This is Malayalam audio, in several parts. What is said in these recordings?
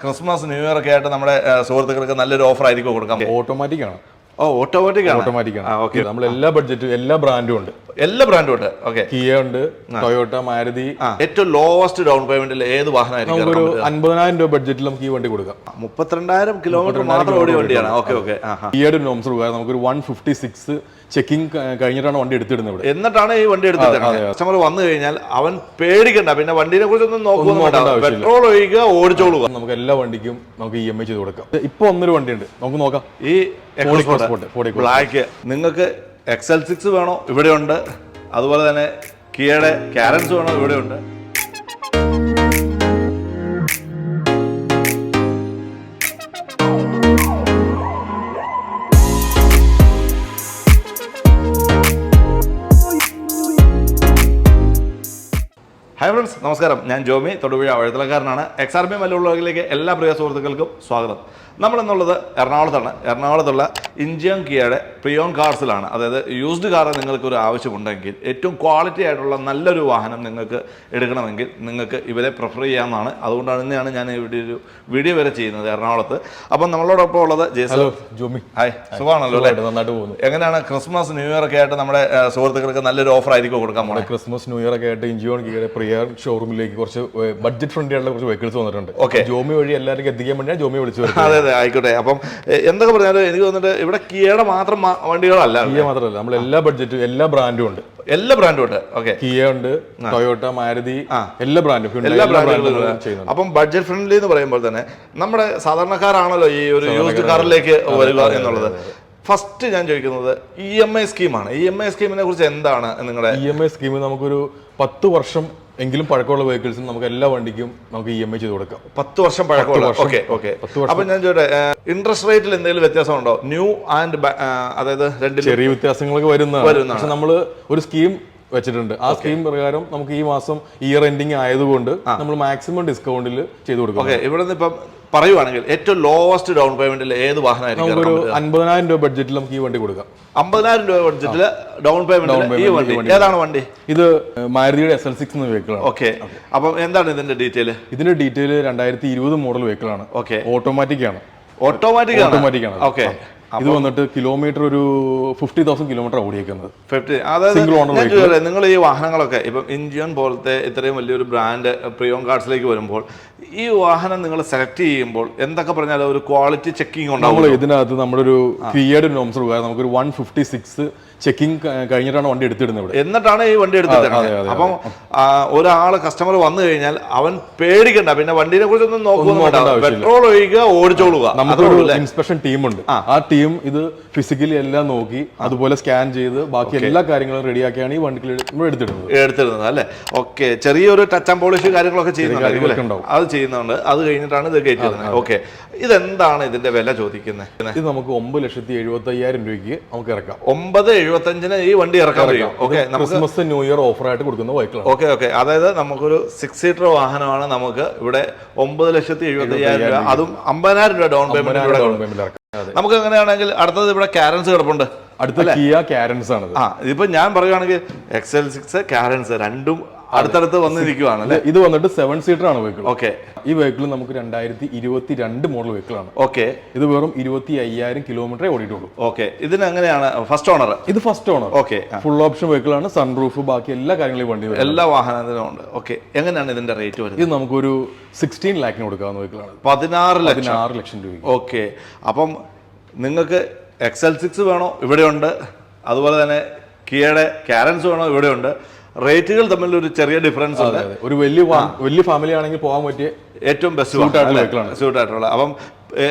ക്രിസ്മസ് ന്യൂ ഇയർ ഒക്കെ ആയിട്ട് നമ്മുടെ സുഹൃത്തുക്കൾക്ക് നല്ലൊരു ഓഫർ ആയിരിക്കും കൊടുക്കാം ഓട്ടോമാറ്റിക് ആണ് ഓ ഓട്ടോമാറ്റിക് ആണ് ഓട്ടോമാറ്റിക് ആണ് ഓക്കെ നമ്മൾ എല്ലാ ബഡ്ജറ്റും എല്ലാ ബ്രാൻഡും ഉണ്ട്. എല്ലാ ബ്രാൻഡും ഉണ്ട്. ഓക്കെ കിയ ഉണ്ട് ടൊയോട്ട മാരുതി ഏറ്റവും ലോവസ്റ്റ് ഡൗൺ പേയ്മെന്റിൽ ഏത് വാഹനമായിരിക്കും ഒരു അൻപതിനായിരം രൂപ ബഡ്ജറ്റിൽ നമുക്ക് ഈ വണ്ടി കൊടുക്കാം. മുപ്പത്തിരണ്ടായിരം കിലോമീറ്റർ മാത്രം ഓടിയ വണ്ടിയാണ്. ഓക്കെ ഓക്കെ കിയയുടെ നോംസ് നമുക്കൊരു വൺ ഫിഫ്റ്റി സിക്സ് ചെക്കിംഗ് കഴിഞ്ഞിട്ടാണ് വണ്ടി എടുത്തിടുന്നത് ഇവിടെ. എന്നിട്ടാണ് ഈ വണ്ടി എടുത്തത്. കസ്റ്റമർ വന്നു കഴിഞ്ഞാൽ അവൻ പേടിക്കണ്ട. പിന്നെ വണ്ടിനെ കുറിച്ച് ഒന്നും നോക്കുന്നു പെട്രോൾ ഒഴിക്കുക ഓടിച്ചോളുക നമുക്ക് എല്ലാ വണ്ടിക്കും നമുക്ക് ഇ എം ഐ ചെയ്ത് കൊടുക്കാം. ഇപ്പൊ ഒന്നൊരു വണ്ടിയുണ്ട്. നമുക്ക് നോക്കാം. ഈ ബ്ലാക്ക് നിങ്ങൾക്ക് എക്സൽ സിക്സ് വേണോ? ഇവിടെയുണ്ട്. അതുപോലെ തന്നെ കിയയുടെ ക്യാരൻസ് വേണോ? ഇവിടെയുണ്ട്. ഹായ് ഫ്രണ്ട്സ് നമസ്കാരം. ഞാൻ ജോമി. തൊടുപുഴ വഴുത്തലക്കാരനാണ് എക്സ് ആർ ബി മല്ലുള്ളവരിലേക്ക് എല്ലാ പ്രിയ സുഹൃത്തുക്കൾക്കും സ്വാഗതം. നമ്മളെന്നുള്ളത് എറണാകുളത്താണ്. എറണാകുളത്തുള്ള ഇഞ്ചിയം കിയയുടെ പ്രിയോൺ കാർസിലാണ് അതായത് യൂസ്ഡ് കാർ നിങ്ങൾക്കൊരു ആവശ്യമുണ്ടെങ്കിൽ ഏറ്റവും ക്വാളിറ്റി ആയിട്ടുള്ള നല്ലൊരു വാഹനം നിങ്ങൾക്ക് എടുക്കണമെങ്കിൽ നിങ്ങൾക്ക് ഇവരെ പ്രിഫർ ചെയ്യാമെന്നാണ് അതുകൊണ്ടാണ് തന്നെയാണ് ഞാൻ ഇവിടെ ഒരു വീഡിയോ വരെ ചെയ്യുന്നത് എറണാകുളത്ത്. അപ്പം നമ്മളോടൊപ്പം ഉള്ളത് ഹലോ ജോമി. ഹായ് സുഖമാണല്ലോ അല്ലേ? നന്നായിട്ട് പോകുന്നു. എങ്ങനെയാണ് ക്രിസ്മസ് ന്യൂ ഇയർ ഒക്കെ ആയിട്ട് നമ്മുടെ സുഹൃത്തുക്കൾക്ക് നല്ലൊരു ഓഫർ ആയിരിക്കും കൊടുക്കാൻ പോകുന്നത് ക്രിസ്മസ് ന്യൂ ഇയർ ഒക്കെ ആയിട്ട് ഇഞ്ചിയോൺ കിയുടെ പ്രിയർ ഷോറൂമിലേക്ക് കുറച്ച് ബഡ്ജറ്റ് ഫ്രണ്ട്ലി ആയിട്ടുള്ള കുറച്ച് വെഹിക്കിൾസ് വന്നിട്ടുണ്ട്. ഓക്കെ ജോമി വഴി എല്ലാവർക്കും എത്തിക്കാൻ വേണ്ടിയാണ് ജോമി വിളിച്ചു അതെ അതെ. അതെ ആയിക്കോട്ടെ. അപ്പം എന്തൊക്കെ പറഞ്ഞാലും എനിക്ക് തോന്നിട്ട് ഇവിടെ കിയയുടെ മാത്രം വണ്ടികളല്ല. കിയ മാത്രമല്ല. നമ്മൾ എല്ലാ ബഡ്ജറ്റും എല്ലാ ബ്രാൻഡും ഉണ്ട്. എല്ലാ ബ്രാൻഡും ഉണ്ട്. ഓക്കെ കിയ ഉണ്ട് ടൊയോട്ട മാരുതി എല്ലാ ബ്രാൻഡും എല്ലാ ബ്രാൻഡുകളും അപ്പം ബഡ്ജറ്റ് ഫ്രണ്ട്ലി എന്ന് പറയുമ്പോൾ തന്നെ നമ്മുടെ സാധാരണക്കാരാണല്ലോ ഈ ഒരു യൂസ്ഡ് കാറിലേക്ക് വരിക എന്നുള്ളത്. ഫസ്റ്റ് ഞാൻ ചോദിക്കുന്നത് ഇ എം ഐ സ്കീമാണ്. ഇ എം ഐ സ്കീമിനെ കുറിച്ച് എന്താണ് നിങ്ങളുടെ ഇ എം ഐ സ്കീമിൽ നമുക്കൊരു പത്ത് വർഷം എങ്കിലും പഴക്കമുള്ള വെഹിക്കിൾസും നമുക്ക് എല്ലാ വണ്ടിക്കും നമുക്ക് ഇ എം ഐ ചെയ്ത് കൊടുക്കാം. പത്ത് വർഷം പഴക്കമുള്ള. Okay okay. അപ്പൊ ഞാൻ ചോദിട്ടെ ഇൻട്രസ്റ്റ് റേറ്റിൽ എന്തെങ്കിലും വ്യത്യാസം ഉണ്ടോ ന്യൂ ആൻഡ് അതായത് രണ്ട് ചെറിയ വ്യത്യാസങ്ങളൊക്കെ വരുന്ന. പക്ഷെ നമ്മൾ ഒരു സ്കീം വെച്ചിട്ടുണ്ട്. ആ സ്കീം പ്രകാരം നമുക്ക് ഈ മാസം ഇയർ എൻഡിങ് ആയതുകൊണ്ട് നമ്മൾ മാക്സിമം ഡിസ്കൗണ്ടിൽ ചെയ്ത് കൊടുക്കും. ഓക്കെ ഇവിടെ നിന്ന് ഇപ്പം പറയുവാണെങ്കിൽ ഏറ്റവും ലോവസ്റ്റ് ഡൗൺ പേയ്മെന്റിൽ ഏത് വാഹനമായിരിക്കും അൻപതിനായിരം രൂപ ബഡ്ജറ്റിൽ നമുക്ക് ഈ വണ്ടി കൊടുക്കാം. അമ്പതിനായിരം രൂപ ബഡ്ജറ്റിൽ ഡൗൺ പേയ്മെന്റ് ഈ വണ്ടി. ഏതാണ് വണ്ടി? ഇത് മാരുതിയുടെ എസ് എൽ സിക്സ് എന്ന വെഹിക്കിളാണ് ഓക്കെ അപ്പം എന്താണ് ഇതിന്റെ ഡീറ്റെയിൽ ഇതിന്റെ ഡീറ്റെയിൽ രണ്ടായിരത്തി ഇരുപത് മോഡൽ വെഹിക്കിളാണ് ഓക്കെ ഓട്ടോമാറ്റിക് ആണ്. ഓട്ടോമാറ്റിക് ഓട്ടോമാറ്റിക് ആണ്. ഓക്കെ ഇത് വന്നിട്ട് കിലോമീറ്റർ ഒരു ഫിഫ്റ്റി തൗസൻഡ് കിലോമീറ്റർ ഓടിയേക്കുന്നത്. ഫിഫ്റ്റി അതായത് നിങ്ങൾ ഈ വാഹനങ്ങളൊക്കെ ഇപ്പം ഇഞ്ചിയൻ പോലത്തെ ഇത്രയും വലിയൊരു ബ്രാൻഡ് പ്രിയോം കാർഡ്സിലേക്ക് വരുമ്പോൾ ഈ വാഹനം നിങ്ങൾ സെലക്ട് ചെയ്യുമ്പോൾ എന്തൊക്കെ പറഞ്ഞാലും ഒരു ക്വാളിറ്റി ചെക്കിംഗ് ഉണ്ടാവും ഇതിനകത്ത് നമ്മുടെ ഒരു ക്രിയേഡ് നോംസ് പ്രകാരം നമുക്കൊരു വൺ ഫിഫ്റ്റി സിക്സ് ചെക്കിംഗ് കഴിഞ്ഞിട്ടാണ് വണ്ടി എടുത്തിടുന്നത് ഇവിടെ. എന്നിട്ടാണ് ഈ വണ്ടി എടുത്തത് അപ്പം ഒരാൾ കസ്റ്റമർ വന്നു കഴിഞ്ഞാൽ അവൻ പേടിക്കണ്ട. പിന്നെ വണ്ടിനെ കുറിച്ച് ഒന്നും നോക്കുന്നു പെട്രോൾ ഒഴിക്കുക ഓടിച്ചോളുക. നമുക്കൊരു ഇൻസ്പെക്ഷൻ ടീം ഉണ്ട്. ആ. ടീം ഇത് ഫിസിക്കലി എല്ലാം നോക്കി അതുപോലെ സ്കാൻ ചെയ്ത് ബാക്കി എല്ലാ കാര്യങ്ങളും റെഡിയാക്കിയാണ് ഈ വണ്ടികൾ എടുത്തിടുന്നത്. എടുത്തിടുന്നത് അല്ലേ? ഓക്കെ. ചെറിയൊരു ടച്ച് ആൻഡ് പോളിഷ് കാര്യങ്ങളൊക്കെ ഉണ്ടാവും. അത് ചെയ്യുന്നുണ്ട് അത് കഴിഞ്ഞിട്ടാണ് ഇത് കയറ്റിയിരുന്നത്. ഓക്കെ ഇതെന്താണ് ഇതിന്റെ വില ചോദിക്കുന്നത്? ഇത് നമുക്ക് ഒമ്പത് ലക്ഷത്തി എഴുപത്തി അയ്യായിരം രൂപയ്ക്ക് നമുക്ക് ഇറക്കാം. ഒമ്പത് എഴുപത്തഞ്ചിന് ഈ വണ്ടി ഇറക്കാൻ കഴിയും okay Christmas new year offer ആയിട്ട് കൊടുക്കുന്ന ബൈക്കുകളാണ് ഓക്കെ ഓക്കെ അതായത് നമുക്കൊരു സിക്സ് സീറ്റർ വാഹനമാണ് നമുക്ക് ഇവിടെ ഒമ്പത് ലക്ഷത്തി എഴുപത്തി അയ്യായിരം രൂപ. അതും അമ്പതിനായിരം രൂപ ഡൗൺ പേയ്മെന്റ് നമുക്ക് എങ്ങനെയാണെങ്കിൽ അടുത്തത് ഇവിടെ കാരൻസ് കിടപ്പുണ്ട്. അടുത്ത കിയ കാരൻസ് ആണ് ആ ഇതിപ്പോ ഞാൻ പറയുകയാണെങ്കിൽ എക്സൽ സിക്സ് കാരൻസ് രണ്ടും അടുത്തടുത്ത് വന്നിരിക്കുവാണ് അല്ലെ? ഇത് വന്നിട്ട് സെവൻ സീറ്റർ ആണ് വെഹിക്കിൾ ഓക്കെ. ഈ വെഹിക്കിൾ നമുക്ക് രണ്ടായിരത്തി ഇരുപത്തി രണ്ട് മോഡൽ വെഹിക്കിൾ ആണ്. ഓക്കെ. ഇത് വെറും ഇരുപത്തി അയ്യായിരം കിലോമീറ്ററേ ഓടിയിട്ടുള്ളൂ. ഓക്കെ. ഇതിന് എങ്ങനെയാണ് ഫസ്റ്റ് ഓണർ ഇത് first owner okay full option vehicle ആണ് സൺറൂഫ് ബാക്കി എല്ലാ കാര്യങ്ങളും വണ്ടി എല്ലാ വാഹനത്തിനും ഉണ്ട്. ഓക്കെ. എങ്ങനെയാണ് ഇതിന്റെ റേറ്റ് വരുന്നത്? ഇത് നമുക്കൊരു സിക്സ്റ്റീൻ ലാക്കിന് കൊടുക്കാവുന്ന വെഹിക്കിൾ ആണ്. പതിനാറ് ലക്ഷം. പതിനാറ് ലക്ഷം രൂപ ഓക്കെ. അപ്പം നിങ്ങൾക്ക് എക്സൽ സിക്സ് വേണോ? ഇവിടെയുണ്ട്. അതുപോലെ തന്നെ കിയയുടെ ക്യാരൻസ് വേണോ? ഇവിടെയുണ്ട്. റേറ്റുകൾ തമ്മിൽ ഒരു ചെറിയ ഡിഫറൻസ് ഉണ്ട്. ഒരു വലിയ വലിയ ഫാമിലി ആണെങ്കിൽ പോകാൻ പറ്റിയ ഏറ്റവും ബെസ്റ്റ്. സ്യൂട്ട് ആയിട്ടുള്ള അപ്പം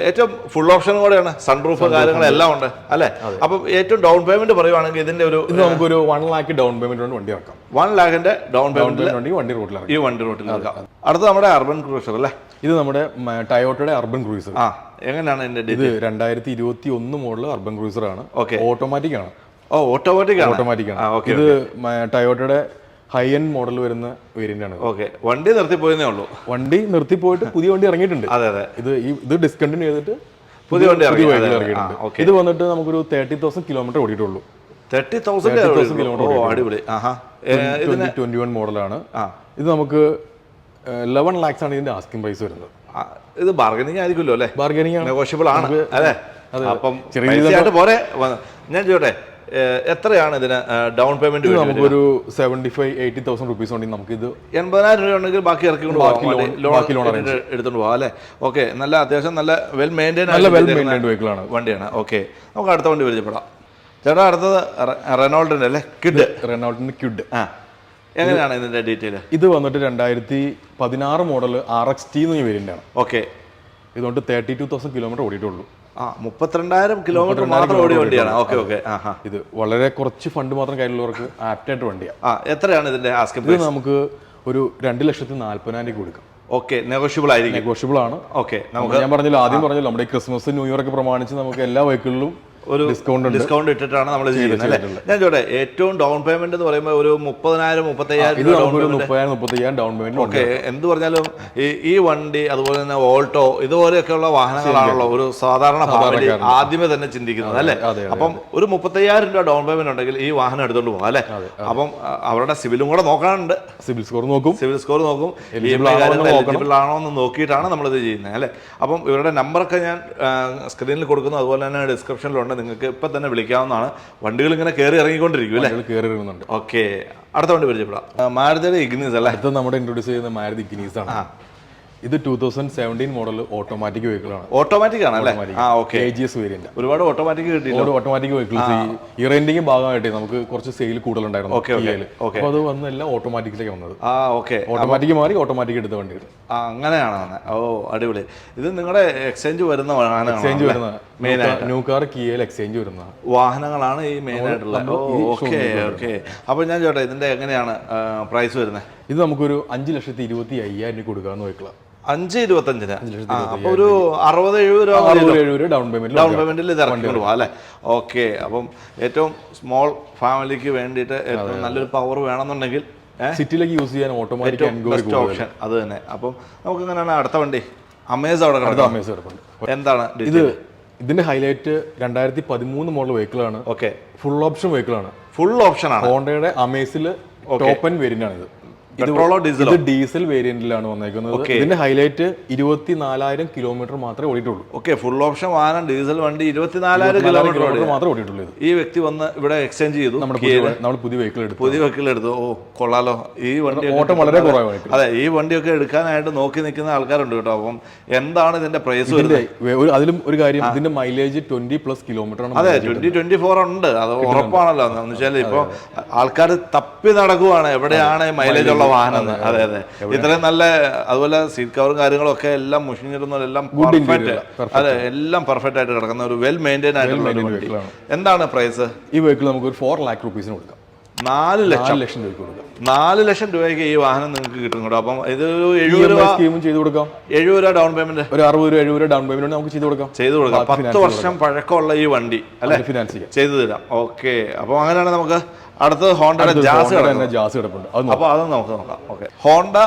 ഏറ്റവും ഫുൾ ഓപ്ഷൻ കൂടെയാണ്. സൺറൂഫ് കാര്യങ്ങളെല്ലാം ഉണ്ട്. അല്ലേ? അപ്പം ഏറ്റവും ഡൗൺ പേയ്മെന്റ് പറയുവാണെങ്കിൽ ഇതിന്റെ ഒരു നമുക്ക് നമുക്കൊരു വൺ ലാക്ക് ഡൗൺ പേയ്മെന്റ് കൊണ്ട് വണ്ടി വെക്കാം. വൺ ലാഖിന്റെ ഡൗൺ പേയ്മെന്റ് വണ്ടി ഇറക്കാം. ഈ വണ്ടി റൂട്ടിൽ അടുത്ത നമ്മുടെ അർബൻ ക്രൂസർ അല്ലേ? ഇത് നമ്മുടെ ടയോട്ടയുടെ അർബൻ ക്രൂസർ ആ. എങ്ങനെയാണ് എന്റെ ഇത് രണ്ടായിരത്തി ഇരുപത്തി ഒന്ന് മോഡൽ അർബൻ ക്രൂസർ ആണ് ഓക്കെ ഓട്ടോമാറ്റിക് ആണ്. ഓ ഓട്ടോമാറ്റിക് ആണ്. ഓട്ടോമാറ്റിക് ആണ്. ഓക്കെ ഇത് ടയോട്ടയുടെ ഹൈ എൻഡ് മോഡൽ വരുന്ന വേരിയന്റ് ആണ്. ഓക്കെ വണ്ടി നിർത്തി പോയതേ ഉള്ളൂ. വണ്ടി നിർത്തി പോയിട്ട് പുതിയ വണ്ടി ഇറങ്ങിയിട്ടുണ്ട്. അതെ അതെ. ഇത് ഈ ഇത് ഡിസ്കണ്ടിന്യൂ ചെയ്തിട്ട് പുതിയ വണ്ടി. ഇറങ്ങിയിട്ടുണ്ട്. ഇത് വന്നിട്ട് നമുക്കൊരു തേർട്ടി തൗസൻഡ് കിലോമീറ്റർ ഓടിയിട്ടുള്ളൂ. തേർട്ടി തൗസൻഡ് 30,000 kilometer ഓ അടിപൊളി. ഇതിന് ട്വന്റി വൺ മോഡലാണ് ആ. ഇത് നമുക്ക് ലെവൻ ലാക്സ് ആണ് ഇതിന്റെ ആസ്കിംഗ് പ്രൈസ് വരുന്നത്. ഇത് ബാർഗനിങ് ആയിരിക്കുമല്ലോ അല്ലേ? ബാർഗനിങ് നെഗോഷ്യബിൾ ആണ് അല്ലേ? അപ്പം ചെറിയ പോരെ. ഞാൻ ചോട്ടെ എത്രയാണ് ഇതിന് ഡൗൺ പേയ്മെന്റ് നമുക്കൊരു seventy five eighty thousand rupees ഉണ്ടെങ്കിൽ നമുക്ക് ഇത് എൺപതിനായിരം രൂപ ഉണ്ടെങ്കിൽ ബാക്കി ഇറക്കി കൊണ്ട് ബാക്കി ലോൺ ലോൺ എടുത്തുകൊണ്ട് പോകാം അല്ലേ? ഓക്കെ നല്ല അത്യാവശ്യം നല്ല വെൽ മെയിന്റൈൻ നല്ല വെൽ മെയിന്റൈൻഡ് വെഹിക്കിളാണ് വണ്ടിയാണ്. ഓക്കെ നമുക്ക് അടുത്ത വണ്ടി പരിചയപ്പെടാം. ചേട്ടാ അടുത്തത് റെനോൾഡിന്റെ റെനോൾഡിന്റെ അല്ലേ? കിഡ്. റെനോൾഡിന്റെ കിഡ്. ആ. എങ്ങനെയാണ് ഇതിന്റെ ഡീറ്റെയിൽ ഇത് വന്നിട്ട് രണ്ടായിരത്തി പതിനാറ് മോഡൽ ആർ എക്സ് ടി എന്ന് വേരിയന്റ് ആണ്. ഓക്കെ ഇതുകൊണ്ട് തേർട്ടി ടു തൗസൻഡ് കിലോമീറ്റർ ഓടിയിട്ടുള്ളൂ. ആ മുപ്പത്തിരണ്ടായിരം കിലോമീറ്റർ മാത്രം ഓടിയ വണ്ടിയാണ്. ഓക്കെ ഓക്കെ ഇത് വളരെ കുറച്ച് ഫണ്ട് മാത്രം കയ്യിലുള്ളവർക്ക് ആപ്റ്റായിട്ട് വണ്ടിയാണ് ആ എത്രയാണ് ഇതിന്റെ ആസ്കിംഗ് ഇത് നമുക്ക് ഒരു രണ്ട് ലക്ഷത്തി നാല്പതിനായിരം രൂപ കൊടുക്കാം. ഓക്കെ നെഗോഷ്യബിൾ ആയിരിക്കും. നെഗോഷ്യബിൾ ആണ്. ഓക്കെ നമുക്ക് ഞാൻ പറഞ്ഞല്ലോ ആദ്യം പറഞ്ഞല്ലോ നമ്മുടെ ക്രിസ്മസ് ന്യൂ ഇയർ ഒക്കെ പ്രമാണിച്ച് നമുക്ക് എല്ലാ വെഹിക്കിളിലും ഒരു ഡിസ്കൗണ്ട് ഡിസ്കൗണ്ട് ഇട്ടിട്ടാണ് നമ്മൾ ചെയ്യുന്നത് അല്ലേ? ഞാൻ ചോട്ടെ ഏറ്റവും ഡൗൺ പേയ്മെന്റ് എന്ന് പറയുമ്പോൾ ഒരു മുപ്പതിനായിരം മുപ്പത്തയ്യായിരം ഡൗൺ പേയ്മെന്റ് ഓക്കെ എന്ത് പറഞ്ഞാലും ഈ ഈ വണ്ടി അതുപോലെ തന്നെ ഓൾട്ടോ ഇതുപോലെയൊക്കെയുള്ള വാഹനങ്ങളാണല്ലോ ഒരു സാധാരണ ഫാമിലി ആദ്യമേ തന്നെ ചിന്തിക്കുന്നത് അല്ലേ? അപ്പം ഒരു മുപ്പത്തയ്യായിരം രൂപ ഡൗൺ പേയ്മെന്റ് ഉണ്ടെങ്കിൽ ഈ വാഹനം എടുത്തോണ്ട് പോകാം അല്ലേ? അപ്പം അവരുടെ സിവിലും കൂടെ നോക്കാനുണ്ട്. സിവിൽ സ്കോർ നോക്കും. സിവിൽ സ്കോർ നോക്കും. എലിജിബിൾ ആണോ എന്ന് നോക്കിയിട്ടാണ് നമ്മളിത് ചെയ്യുന്നത് അല്ലേ? അപ്പം ഇവരുടെ നമ്പറൊക്കെ ഞാൻ സ്ക്രീനിൽ കൊടുക്കുന്നു. അതുപോലെ തന്നെ ഡിസ്ക്രിപ്ഷനിലുണ്ട് നിങ്ങൾക്ക് ഇപ്പം തന്നെ വിളിക്കാവുന്നതാണ്. വണ്ടികൾ ഇങ്ങനെ കയറി ഇറങ്ങിക്കൊണ്ടിരിക്കും അല്ലേ? ഞങ്ങൾ കയറി വരുന്നുണ്ട് മാരുതിയുടെ അടുത്ത വണ്ടി പരിചയപ്പെടാം. മാരുതിയുടെ ഇഗ്നീസ് അല്ലേ? അടുത്ത നമ്മുടെ ഇൻട്രൊഡ്യൂസ് ചെയ്യുന്ന മാരുതി ഇഗ്നീസ് ആണ്. ഇത് two thousand seventeen model automatic vehicle ആണ്. ഓട്ടോമാറ്റിക് ആണ് ആ okay A G S variant ഒരുപാട് ഓട്ടോമാറ്റിക് കിട്ടിയില്ല. ഓട്ടോമാറ്റിക് വെഹിക്കിൾസ് ഈ റെന്റിങ് ഭാഗമായിട്ട് നമുക്ക് കുറച്ച് സെയിൽ കൂടുതലുണ്ടായിരുന്നു Okay, okay, Kia ൽ. okay. അപ്പൊ അത് വന്ന് എല്ലാം ഓട്ടോമാറ്റിക്കിലേക്ക് വന്നത്. ആ ഓക്കെ ഓട്ടോമാറ്റിക് മാറി ഓട്ടോമാറ്റിക് എടുത്ത വണ്ടി ആ അങ്ങനെയാണ് ഓ അടിപൊളി. ഇത് നിങ്ങളുടെ എക്സ്ചേഞ്ച് വരുന്ന എക്സ്ചേഞ്ച് വരുന്ന. ന്യൂ കാർ കിയയിൽ എക്സ്ചേഞ്ച് വരുന്ന. വാഹനങ്ങളാണ് ഈ മെയിൻ ആയിട്ടുള്ള. ഓക്കെ ഓക്കെ അപ്പോൾ ഞാൻ ചോട്ടെ ഇതിന്റെ എങ്ങനെയാണ് പ്രൈസ് വരുന്നത് ഇത് നമുക്കൊരു അഞ്ച് ലക്ഷത്തി ഇരുപത്തി അയ്യായിരം രൂപ കൊടുക്കാവുന്ന വെഹിക്കിളാണ് അഞ്ച് ഇരുപത്തഞ്ചിന്. അപ്പോൾ അപ്പൊ ഒരു അറുപത് എഴുപത് രൂപ എഴുപത് ഡൗൺ പേയ്മെന്റ് ഡൗൺ പേയ്മെന്റിൽ ഇത് ഇറക്കി പോകാം അല്ലേ? ഓക്കെ അപ്പം ഏറ്റവും സ്മോൾ ഫാമിലിക്ക് വേണ്ടിയിട്ട് ഏറ്റവും നല്ലൊരു പവർ വേണമെന്നുണ്ടെങ്കിൽ സിറ്റിയിലേക്ക് യൂസ് ചെയ്യാൻ ഓട്ടോമാറ്റിക് ഓപ്ഷൻ അത് തന്നെ. അപ്പം നമുക്ക് എങ്ങനെയാണ് അടുത്ത വണ്ടി? അമേസ് അവിടെ കിടക്കാം അമേസ് കിടപ്പുണ്ട് എന്താണ് ഇത് ഇതിന്റെ ഹൈലൈറ്റ് രണ്ടായിരത്തി പതിമൂന്ന് മോഡൽ വെഹിക്കിളാണ് ഓക്കെ ഫുൾ ഓപ്ഷൻ വെഹിക്കിളാണ് ഫുൾ ഓപ്ഷൻ ആണ്. ഹോണ്ടയുടെ അമേസിൽ ടോപ്പ് ആൻഡ് വേരിയന്റ് ആണ് ഇത് പെട്രോളോ ഡീസലോ? ഡീസൽ വേരിയന്റിലാണ് വന്നേക്കുന്നത്. ഇതിന്റെ ഹൈലൈറ്റ് ഇരുപത്തി നാലായിരം കിലോമീറ്റർ മാത്രമേ ഓടിയിട്ടുള്ളൂ. ഓക്കെ ഫുൾ ഓപ്ഷൻ വാഹനം ഡീസൽ വണ്ടി ഇരുപത്തിനാലായിരം കിലോമീറ്റർ മാത്രമേ ഓടിയിട്ടുള്ളൂ ഈ വ്യക്തി വന്ന് ഇവിടെ എക്സ്ചേഞ്ച് ചെയ്തു നമ്മൾ പുതിയ വെഹിക്കിൾ എടുത്തു. പുതിയ വെഹിക്കിൾ എടുത്തു. ഓ കൊള്ളാലോ. ഈ വണ്ടി ഓട്ടം വളരെ കുറവായിട്ട്. അതെ ഈ വണ്ടിയൊക്കെ എടുക്കാനായിട്ട് നോക്കി നിൽക്കുന്ന ആൾക്കാരുണ്ട് കേട്ടോ. അപ്പം എന്താണ് ഇതിന്റെ പ്രൈസ് വരുന്നത്? അതിലും ഒരു കാര്യം ഇതിന്റെ മൈലേജ് ട്വന്റി പ്ലസ് കിലോമീറ്റർ ആണ് അതെ ട്വന്റി ട്വന്റി ഫോർ ഉണ്ട്. അത് ഉറപ്പാണല്ലോ. എന്ന് വെച്ചാൽ ഇപ്പൊ ആൾക്കാർ തപ്പി നടക്കുവാണ്. എവിടെയാണ് മൈലേജ് ഉള്ള വാഹനം അതെ അതെ. ഇത്രയും നല്ല അതുപോലെ സീറ്റ് കവറും കാര്യങ്ങളും ഒക്കെ എല്ലാം മുഷിഞ്ഞിരുന്ന എല്ലാം പെർഫെക്റ്റ് അതെ എല്ലാം പെർഫെക്റ്റ് ആയിട്ട് കിടക്കുന്ന ഒരു വെൽ മെയിന്റൈൻ ആയിട്ടുള്ള ഒരു വണ്ടി. എന്താണ് പ്രൈസ് ഈ വെഹിക്കിൾ നമുക്ക് ഒരു ഫോർ ലാക്ക് റുപ്പീസിന് കൊടുക്കാം. നാല് ലക്ഷം. ലക്ഷം രൂപയ്ക്ക് കൊടുക്കാം. നാല് ലക്ഷം രൂപയ്ക്ക് ഈ വാഹനം നിങ്ങൾക്ക് കിട്ടും കേട്ടോ. അപ്പം ഇത് എഴുപത് രൂപ സ്കീമും ചെയ്തു കൊടുക്കാം. എഴുപത് രൂപ ഡൗൺ പേയ്മെന്റ് ഒരു അറുപത് രൂപ എഴുപത് രൂപ ഡൗൺ പേയ്മെന്റ് നമുക്ക് ചെയ്തു കൊടുക്കാം. ചെയ്തു കൊടുക്കാം. പത്ത് വർഷം പഴക്കമുള്ള ഈ വണ്ടി അല്ലെ? ഫിനാൻസ് ചെയ്യാം. ചെയ്തു തരാം. ഓക്കെ അപ്പോൾ അങ്ങനെയാണ് നമുക്ക് അടുത്ത ഹോണ്ട ജാസ് ജാസ് കിടപ്പുണ്ട്. അപ്പോൾ അത് നമുക്ക് നോക്കാം. ഓക്കെ ഹോണ്ട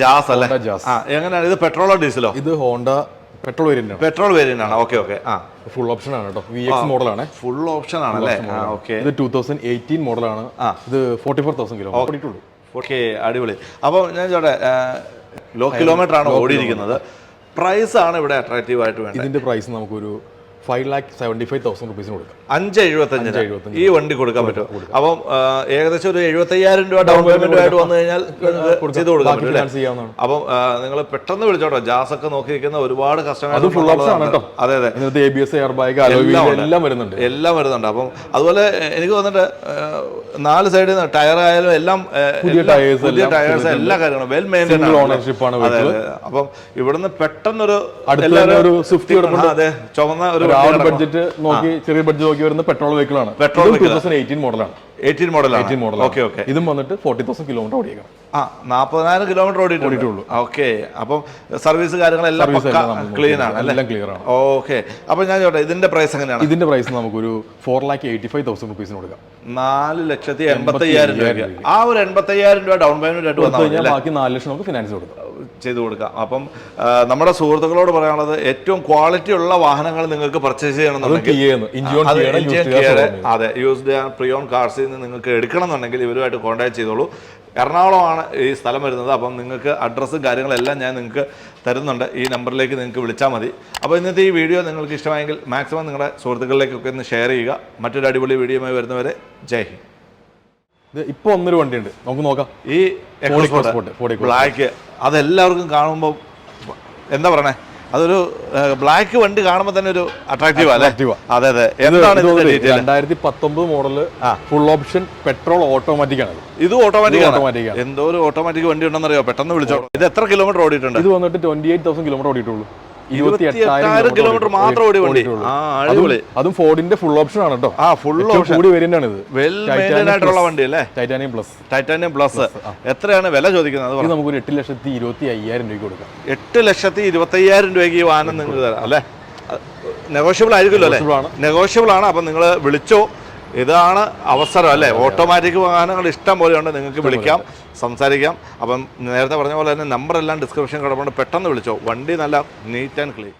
ജാസ് അല്ലേ? ജാസ്. എങ്ങനെയാണ്? ഇത് പെട്രോളോ ഡീസലോ ഇത് Honda petrol variant petrol variant ആണ്. ഓക്കെ ഓക്കെ ആ. ഫുൾ ഓപ്ഷൻ ആണ് കേട്ടോ വി എക്സ് മോഡലാണ് ഫുൾ ഓപ്ഷൻ ആണല്ലേ ആ ഓക്കെ ഇത് ടൂ തൗസൻഡ് എയ്റ്റീൻ മോഡലാണ് ഇത് ഫോർട്ടി ഫോർ തൗസൻഡ് കിലോ ഓടിയിട്ടുള്ളൂ ഓക്കെ അടിപൊളി. അപ്പോൾ ഞാൻ ചോട്ടെ ലോ കിലോമീറ്റർ ആണ് ഓടിയിരിക്കുന്നത്. പ്രൈസ് ആണ് ഇവിടെ അട്രാക്റ്റീവ് ആയിട്ട് വേണ്ടത്. ഇതിന്റെ പ്രൈസ് നമുക്കൊരു five lakh seventy five thousand റുപ്പീസിന് കൊടുക്കാം. അഞ്ച് എഴുപത്തഞ്ച് ഈ വണ്ടി കൊടുക്കാൻ പറ്റും അപ്പം ഏകദേശം ഒരു എഴുപത്തയ്യായിരം രൂപ ഡൗൺ പേയ്മെന്റ് ആയിട്ട് വന്നു കഴിഞ്ഞാൽ ചെയ്ത് കൊടുക്കാൻ പറ്റും അപ്പം നിങ്ങൾ പെട്ടെന്ന് വിളിച്ചോട്ടോ. ജാസ് ഒക്കെ നോക്കി നിൽക്കുന്ന ഒരുപാട് കസ്റ്റമേഴ്സ് അതെ അതെ. ഇതിനകത്ത് A B S air bag alloy wheel എല്ലാം വരുന്നുണ്ട്. എല്ലാം വരുന്നുണ്ട്. അപ്പം അതുപോലെ എനിക്ക് തോന്നിട്ട് നാല് സൈഡിൽ നിന്ന് ടയർ ആയാലും എല്ലാം പുതിയ ടയേഴ്സ് എല്ലാ കാര്യങ്ങളും. വെൽ മെയിന്റൈൻ ഓണർഷിപ്പ് ആണ്. അപ്പം ഇവിടുന്ന് പെട്ടെന്നൊരു ഒരു സ്വിഫ്റ്റ് അതെ. ചുവന്ന ഒരു ആ ഒരു ബഡ്ജറ്റ് നോക്കി ചെറിയ ബഡ്ജറ്റ് നോക്കി വരുന്ന പെട്രോൾ വെഹിക്കിളാണ് പെട്രോൾ ടൂ തൗസൻഡ് എയ്റ്റീൻ മോഡലാണ് എയ്റ്റീൻ മോഡലാണ് എയ്റ്റീൻ മോഡൽ ഓക്കെ ഓക്കെ ഇതും വന്നിട്ട് ഫോർട്ടി തൗസൻഡ് കിലോമീറ്റർ ഓടിയേക്കണം ആ നാൽപ്പതിനായിരം കിലോമീറ്റർ ഓടിയിട്ടുള്ളൂ. ഓക്കെ അപ്പം സർവീസ് കാര്യങ്ങളെല്ലാം ക്ലീൻ ആണ് എല്ലാം ക്ലിയർ ആണ്. ഓക്കെ അപ്പം ഞാൻ ചോട്ടെ ഇതിന്റെ പ്രൈസ് എങ്ങനെയാണ്? ഇതിന്റെ പ്രൈസ് നമുക്കൊരു four lakh eighty five thousand റുപ്പീസിന് കൊടുക്കാം. നാല് ലക്ഷത്തി എൺപത്തി അയ്യായിരം രൂപ ആ ഒരു എൺപത്തി അയ്യായിരം രൂപ ഡൗൺ പേയ്മെന്റ് ആയിട്ട് വന്നു കഴിഞ്ഞാൽ ബാക്കി നാല് ലക്ഷം നമുക്ക് ഫിനാൻസ് കൊടുക്കാം. ചെയ്തു കൊടുക്കാം അപ്പം നമ്മുടെ സുഹൃത്തുക്കളോട് പറയാനുള്ളത് ഏറ്റവും ക്വാളിറ്റി ഉള്ള വാഹനങ്ങൾ നിങ്ങൾക്ക് പർച്ചേസ് ചെയ്യണം ചെയ്യണമെന്നുണ്ടെങ്കിൽ അത് യൂസ് അതെ യൂസ്ഡ് പ്രിയോൺ കാർസിൽ നിന്ന് നിങ്ങൾക്ക് എടുക്കണം എന്നുണ്ടെങ്കിൽ ഇവരുമായിട്ട് കോൺടാക്ട് ചെയ്തോളൂ. എറണാകുളമാണ് ഈ സ്ഥലം വരുന്നത്. അപ്പം നിങ്ങൾക്ക് അഡ്രസ്സും കാര്യങ്ങളെല്ലാം ഞാൻ നിങ്ങൾക്ക് തരുന്നുണ്ട്. ഈ നമ്പറിലേക്ക് നിങ്ങൾക്ക് വിളിച്ചാൽ മതി. അപ്പോൾ ഇന്നത്തെ ഈ വീഡിയോ നിങ്ങൾക്ക് ഇഷ്ടമായെങ്കിൽ മാക്സിമം നിങ്ങളുടെ സുഹൃത്തുക്കളിലേക്കൊക്കെ ഒന്ന് ഷെയർ ചെയ്യുക. മറ്റൊരു അടിപൊളി വീഡിയോയുമായി വരുന്നവരെ ജയ് ഹിന്ദ്. ഇപ്പൊ ഒന്നൊരു വണ്ടിയുണ്ട്. നമുക്ക് നോക്കാം. ഈ ബ്ലാക്ക് അതെല്ലാവർക്കും കാണുമ്പോൾ എന്താ പറയണേ? അതൊരു ബ്ലാക്ക് വണ്ടി കാണുമ്പോൾ തന്നെ ഒരു അട്രാക്റ്റീവ് അല്ലേ? അതെ അതെ. എന്താണ് രണ്ടായിരത്തി പത്തൊമ്പത് model full option petrol automatic ആണ് ഇത്. ഓട്ടോമാറ്റിക് ഓട്ടോമാറ്റിക് ആണ്. എന്തോ ഒരു ഓട്ടോമാറ്റിക് വണ്ടി ഉണ്ടെന്നറിയോ? പെട്ടെന്ന് വിളിച്ചോ. ഇത് എത്ര കിലോമീറ്റർ ഓടിയിട്ടുണ്ട്? ഇത് വന്നിട്ട് ട്വന്റി എയ്റ്റ് തൗസൻഡ് കിലോമീറ്റർ ഓടിയിട്ടുള്ളൂ. ഇരുപത്തിയെട്ടായിരം കിലോമീറ്റർ മാത്രം ഓടി വണ്ടി. അതും ഫോർഡിന്റെ ഫുൾ ഓപ്ഷൻ ആണ് കേട്ടോ ആ ഫുൾ ഓപ്ഷൻ കൂടി വേരിയന്റ് ആണ് ഇത് വെൽ ആയിട്ടുള്ള വണ്ടി അല്ലേ? ടൈറ്റാനിയം പ്ലസ് ടൈറ്റാനിയം പ്ലസ് എത്രയാണ് വില ചോദിക്കുന്നത്? അത് നമുക്ക് ഒരു എട്ട് ലക്ഷത്തി ഇരുപത്തി അയ്യായിരം രൂപയ്ക്ക് കൊടുക്കാം. എട്ട് ലക്ഷത്തി ഇരുപത്തയ്യായിരം രൂപയ്ക്ക് ഈ വാഹനം നിങ്ങൾ തരാം അല്ലേ? നെഗോഷ്യബിൾ ആയിരിക്കുമല്ലോ അല്ലേ? നെഗോഷ്യബിൾ ആണ്. അപ്പം നിങ്ങൾ വിളിച്ചോ. ഇതാണ് അവസരം അല്ലേ? ഓട്ടോമാറ്റിക് വാഹനങ്ങൾ ഇഷ്ടം പോലെയുണ്ട് നിങ്ങൾക്ക് വിളിക്കാം. സംസാരിക്കാം. അപ്പം നേരത്തെ പറഞ്ഞ പോലെ തന്നെ നമ്പറെല്ലാം ഡിസ്ക്രിപ്ഷൻ കിടപ്പുണ്ട്. പെട്ടെന്ന് വിളിച്ചോ. വണ്ടി നല്ല നീറ്റ് ആൻഡ് ക്ലീൻ